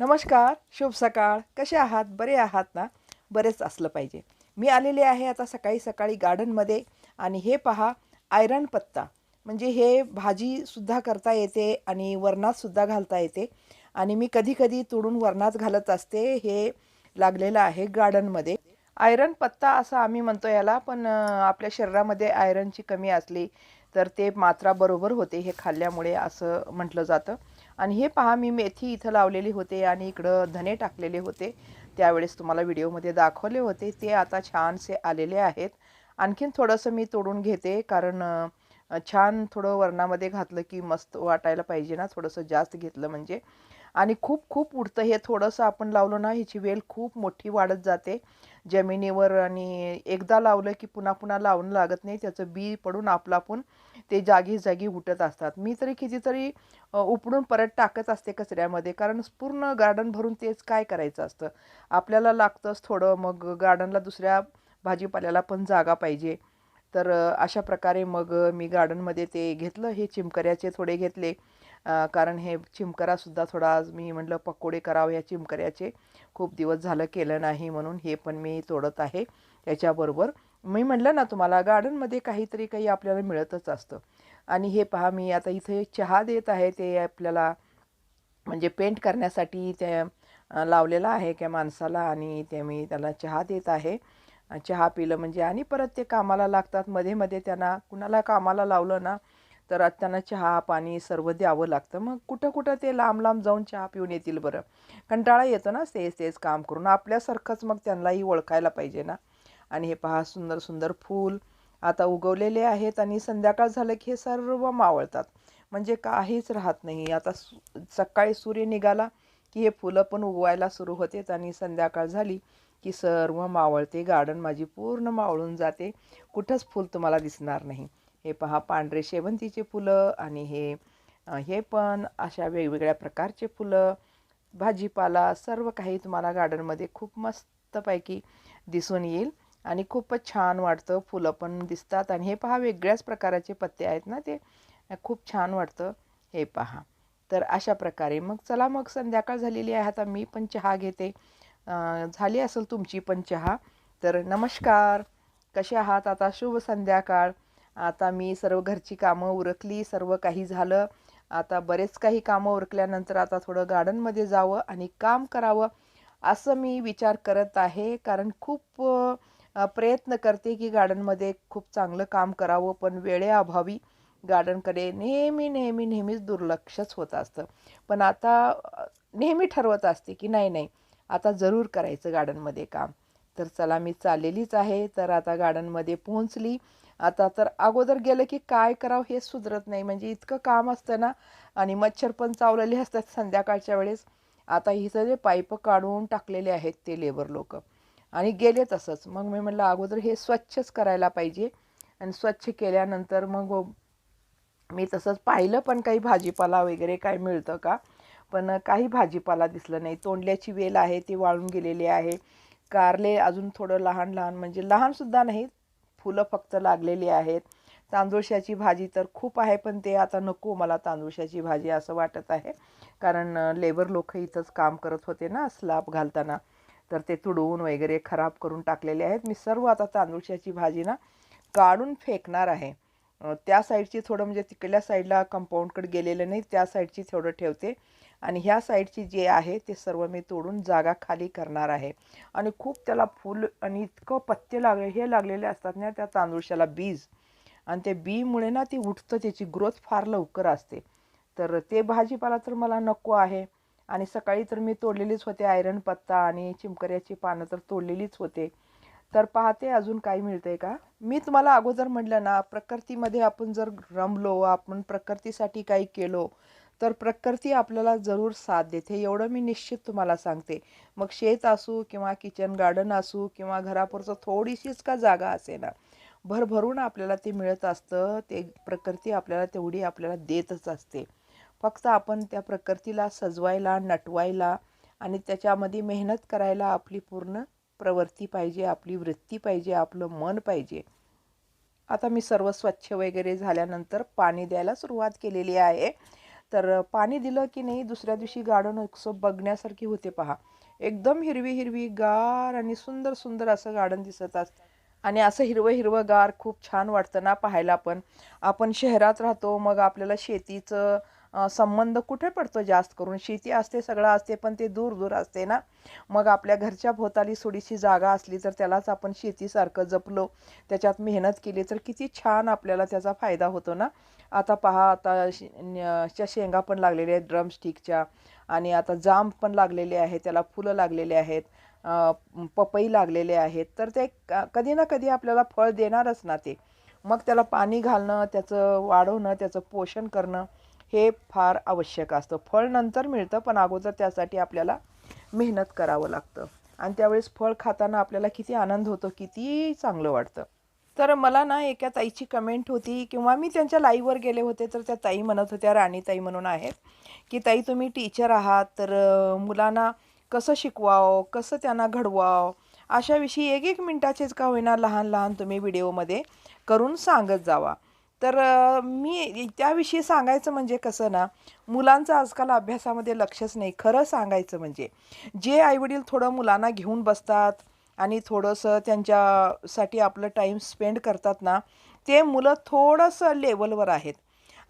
नमस्कार शुभ सकाळ. कसे आहात? बरे आहात ना? बरेच असलं पाहिजे. मी आलेले आहे आता सकाळी सकाळी गार्डनमध्ये आणि हे पहा आयरन पत्ता. म्हणजे हे भाजीसुद्धा करता येते आणि वरणातसुद्धा घालता येते. आणि मी कधीकधी तोडून वरणात घालत असते हे लागलेलं आहे गार्डनमध्ये आयरन पत्ता असं आम्ही म्हणतो याला पण आपल्या शरीरामध्ये आयरनची कमी असली तर ते मात्रा बरोबर होते हे खाल्ल्यामुळे असं म्हटलं जातं. आणि हे पहा मी मेथी इथं लावलेली होते आणि इकडं धने टाकलेले होते. त्यावेळेस तुम्हाला व्हिडिओमध्ये दाखवले होते. ते आता छानसे आलेले आहेत. आणखीन थोडंसं मी तोडून घेते कारण छान थोडं वरणामध्ये घातलं की मस्त वाटायला पाहिजे ना थोडंसं जास्त घेतलं म्हणजे. आणि खूप खूप उडतं हे थोडंसं आपण लावलं ना ह्याची वेल खूप मोठी वाढत जाते. जमिनीवर आणि एकदा लावलं की पुन्हा पुन्हा लावून लागत नाही. त्याचं बी पडून आपलं आपण ते जागी जागी उठत असतात. मी तरी कितीतरी उपडून परत टाकत असते कचऱ्यामध्ये. कारण पूर्ण गार्डन भरून तेच काय करायचं असतं? आपल्याला लागतंच थोडं. मग गार्डनला दुसऱ्या भाजीपाल्याला पण जागा पाहिजे. तर अशा प्रकारे मग मी गार्डनमध्ये ते घेतलं. हे चिमकऱ्याचे थोडे घेतले. कारण हे चिमकरासुद्धा थोडा आज मी म्हटलं पकोडे करावं या चिमकऱ्याचे. खूप दिवस झालं केलं नाही म्हणून हे पण मी तोडत आहे त्याच्याबरोबर मी म्हटलं ना तुम्हाला गार्डनमध्ये काहीतरी काही आपल्याला मिळतच असतं. आणि हे पहा मी आता इथे चहा देत आहे ते आपल्याला म्हणजे पेंट करण्यासाठी ते लावलेला लावलेलं आहे त्या माणसाला आणि ते मी त्याला चहा देत आहे. चहा पिलं म्हणजे आणि परत ते कामाला लागतात. मध्ये मध्ये त्यांना कुणाला कामाला लावलं ना तर आता त्यांना चहा पाणी सर्व द्यावं लागतं. मग कुठं कुठं ते लांब लांब जाऊन चहा पिऊन येतील बरं? कंटाळा येतो ना तेच तेच काम करून. आपल्यासारखंच मग त्यांनाही ओळखायला पाहिजे ना. आणि हे पहा सुंदर सुंदर फूल आता उगवलेले आहेत आणि संध्याकाळ झालं की हे सर्व मावळतात. म्हणजे काहीच राहत नाही. आता सु सकाळी सूर्य निघाला की हे फुलं पण उगवायला सुरू होतेत आणि संध्याकाळ झाली की सर्व मावळते. गार्डन माझी पूर्ण मावळून जाते. कुठंच फूल तुम्हाला दिसणार नाही. हे पहा पांढरे शेवंतीचे फुलं आणि हे हे पण अशा वेगवेगळ्या प्रकारचे फुलं. भाजीपाला सर्व काही तुम्हाला गार्डनमध्ये खूप मस्तपैकी दिसून येईल आणि खूपच छान वाटतं. फुलं पण दिसतात आणि हे पहा वेगळ्याच प्रकाराचे पत्ते आहेत ना ते. खूप छान वाटतं. हे पहा. तर अशा प्रकारे. मग चला मग संध्याकाळ झालेली आहे. आता मी पण चहा घेते. झाली असेल तुमची पण चहा. तर नमस्कार. कसे आहात? आता शुभ संध्याकाळ. आता मी सर्व घरची कामं उरकली सर्व काही झालं. आता बरेच काही कामं उरकल्यानंतर आता थोडं गार्डनमध्ये जावं आणि काम करावं असं मी विचार करत आहे. कारण खूप प्रयत्न करते की गार्डनमध्ये खूप चांगलं काम करावं पण वेळेअभावी गार्डनकडे नेहमी नेहमी नेहमीच दुर्लक्षच होत असतं. पण आता नेहमी ठरवत असते की नाही नाही आता जरूर करायचं गार्डनमध्ये काम. तर चला मी चाललेलीच आहे. तर आता गार्डनमध्ये पोहोचली. आता तर अगोदर गेलं की काय करावं हे सुधरत नाही. म्हणजे इतकं काम असतं ना आणि मच्छर पण चावलेले असतात संध्याकाळच्या वेळेस. आता ही जे पाईप काढून टाकलेले आहेत ते लेबर लोक. आणि गेले तसंच. मग मी म्हटलं अगोदर हे स्वच्छच करायला पाहिजे. आणि स्वच्छ केल्यानंतर मग मी तसंच पाहिलं पण काही भाजीपाला वगैरे काय मिळतं का? पण काही भाजीपाला दिसलं नाही. तोंडल्याची वेल आहे ती वाळून गेलेली आहे. कारले अजून थोडं म्हणजे लहान लहान म्हणजे लहानसुद्धा नाहीत फुलं फक्त लागलेली आहेत. तांदूळशाची भाजी तर खूप आहे पण ते आता नको मला तांदूळशाची भाजी असं वाटत आहे. कारण लेबर लोक इथंच काम करत होते ना स्लाब घालताना. तर ते तुडवून वगैरे खराब करून टाकलेले आहेत. मी सर्व आता तांदूळशाची भाजी ना काढून फेकणार आहे. त्या साईडची थोडं म्हणजे तिकडल्या साईडला कंपाऊंडकडे गेलेलं नाही त्या साईडची थोडं ठेवते. आणि ह्या साईडची जे आहे ते सर्व मी तोडून जागा खाली करणार आहे. आणि खूप त्याला फूल आणि इतकं पत्ते लागले हे लागलेले असतात ना त्या तांदूळशाला बीज. आणि ते बीमुळे ना ती उठतं त्याची ग्रोथ फार लवकर असते. तर ते भाजीपाला तर मला नको आहे. आणि सकाळी तर मी तोडलेलीच होते आयरन पत्ता आणि चिमकऱ्याची पानं तर तोडलेलीच होते. तर पाहते अजून काही मिळतंय का? मी तुम्हाला अगोदर म्हटलं ना प्रकृतीमध्ये आपण जर रमलो आपण प्रकृतीसाठी काही केलो तर प्रकृती आपल्याला जरूर साथ देते. एवढं मी निश्चित तुम्हाला सांगते. मग शेत असू किंवा किचन गार्डन असू किंवा घरापुरचं थोडीशीच का जागा असे ना भरभरून आपल्याला ते मिळत असतं. ते प्रकृती आपल्याला तेवढी आपल्याला देतच असते. फक्त आपण त्या प्रकृतीला सजवायला नटवायला आणि त्याच्यामध्ये मेहनत करायला आपली पूर्ण प्रवृत्ती पाहिजे आपली वृत्ती पाहिजे आपलं मन पाहिजे. आता मी सर्व स्वच्छ वगैरे झाल्यानंतर पाणी द्यायला सुरुवात केलेली आहे. तर पाणी दिलं की नाही दुसऱ्या दिवशी गार्डन उत्सव बघण्यासारखी होते पहा. एकदम हिरवी हिरवी गार आणि सुंदर सुंदर असं गार्डन दिसत असतं आणि असं हिरवं हिरवं गार खूप छान वाटतं ना पाहायला पण. आपण शहरात राहतो मग आपल्याला शेतीचं संबंध कुठे पडतो जास्त करून? शेती असते सगळं असते पण ते दूर दूर असते ना? मग आपल्या घरच्या भोवताली थोडीशी जागा असली तर त्यालाच आपण शेतीसारखं जपलो त्याच्यात मेहनत केली तर किती छान आपल्याला त्याचा फायदा होतो ना? आता पहा आता शे- च्या शेंगा पण लागलेल्या आहेत ड्रमस्टिकच्या आणि आता जांब पण लागलेले आहेत त्याला फुलं लागलेले आहेत पपई लागलेले आहेत तर ते कधी ना कधी आपल्याला फळ देणारच ना ते. मग त्याला पाणी घालणं त्याचं वाढवणं त्याचं पोषण करणं हे फार आवश्यक असतं. फळ नंतर मिळतं पण अगोदर त्यासाठी आपल्याला मेहनत करावं लागतं. आणि त्यावेळेस फळ खाताना आपल्याला किती आनंद होतो किती चांगलं वाटतं. तर मला ना एका ताईची कमेंट होती किंवा मी त्यांच्या लाईव्हवर गेले होते तर त्या ताई म्हणत होत्या राणीताई म्हणून आहेत की ताई तुम्ही टीचर आहात तर मुलांना कसं शिकवावं कसं त्यांना घडवावं अशाविषयी एक एक मिनटाचेच का होईना लहान लहान तुम्ही व्हिडिओमध्ये करून सांगत जावा. तर मी त्याविषयी सांगायचं म्हणजे कसं ना मुलांचं आजकाल अभ्यासामध्ये लक्षच नाही. खरं सांगायचं म्हणजे जे आईवडील थोडं मुलांना घेऊन बसतात आणि थोडंसं त्यांच्यासाठी आपलं टाईम स्पेंड करतात ना ते मुलं थोडंसं लेवलवर आहेत.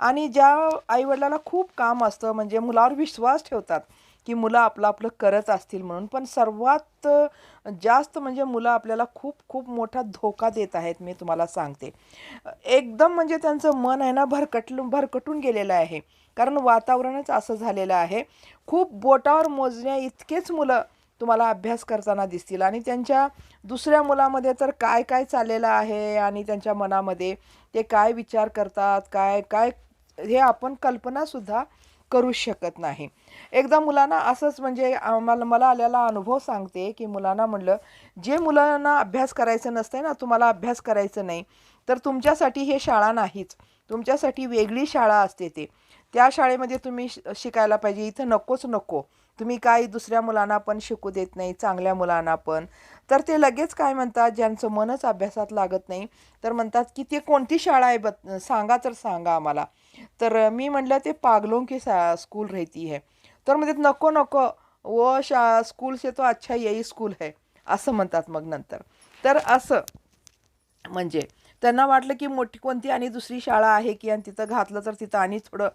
आणि ज्या आईवडिलाला खूप काम असतं म्हणजे मुलावर विश्वास ठेवतात की मुलं आपलं आपलं करत असतील म्हणून. पण सर्वात जास्त म्हणजे मुलं आपल्याला खूप खूप मोठा धोका देत आहेत मी तुम्हाला सांगते. एकदम म्हणजे त्यांचं मन आहे ना भरकटलं भरकटून गेलेलं आहे. कारण वातावरणच असं झालेलं आहे. खूप बोटावर मोजण्या इतकेच मुलं तुम्हाला अभ्यास करताना दिसतील. आणि त्यांच्या दुसऱ्या मुलामध्ये तर काय काय चाललेलं आहे आणि त्यांच्या मनामध्ये ते काय विचार करतात काय काय हे आपण कल्पनासुद्धा करू शकत नाही. एकदा मुलांना असंच म्हणजे आम्हाला मला आलेला अनुभव सांगते की मुलांना म्हणलं जे मुलांना अभ्यास करायचं नसतंय ना तुम्हाला अभ्यास करायचं नाही तर तुमच्यासाठी हे शाळा नाहीच. तुमच्यासाठी वेगळी शाळा असते ते. त्या शाळेमध्ये तुम्ही श- शिकायला पाहिजे. इथं नकोच नको. तुम्ही काय दुसऱ्या मुलांना पण शिकू देत नाही चांगल्या मुलांना पण. तर ते लगेच काय म्हणतात ज्यांचं मनच अभ्यासात लागत नाही तर म्हणतात की ते कोणती शाळा आहे बत सांगा तर सांगा आम्हाला. तर मी म्हटलं ते पागलों की सा स्कूल रहती है. तर म्हणजे नको नको व शा स्कूल से तो अच्छा यही स्कूल है. असं म्हणतात मग नंतर. तर असं म्हणजे त्यांना वाटलं की मोठी कोणती आणि दुसरी शाळा आहे की आणि तिथं घातलं तर तिथं आणि थोडं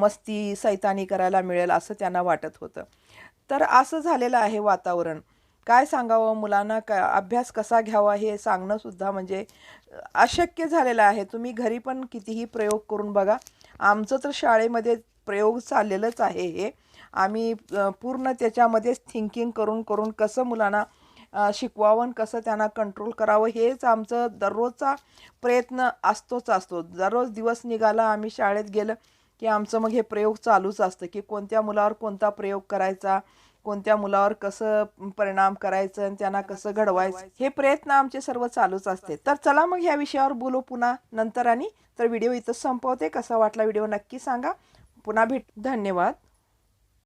मस्ती सैतानी करायला मिळेल असं त्यांना वाटत होतं. तर असं झालेलं आहे वातावरण. काय सांगावं मुलांना? का अभ्यास कसा घ्यावा हे सांगणंसुद्धा म्हणजे अशक्य झालेलं आहे. तुम्ही घरी पण कितीही प्रयोग करून बघा. आमचं तर शाळेमध्ये प्रयोग चाललेलंच आहे हे. आम्ही पूर्ण त्याच्यामध्येच थिंकिंग करून करून कसं मुलांना शिकवावं आणि कसं त्यांना कंट्रोल करावं हेच आमचं दररोजचा प्रयत्न असतोच असतो. दररोज दिवस निघाला आम्ही शाळेत गेलं की आमचं मग हे प्रयोग चालूच असतं की कोणत्या मुलावर कोणता प्रयोग करायचा कोणत्या मुलावर कसं परिणाम करायचं आणि त्यांना कसं घडवायचं हे प्रयत्न आमचे सर्व चालूच असते. तर चला मग ह्या विषयावर बोलू पुन्हा नंतर आणि. तर व्हिडिओ इथं संपवते. कसा वाटला व्हिडिओ नक्की सांगा. पुन्हा भेट. धन्यवाद.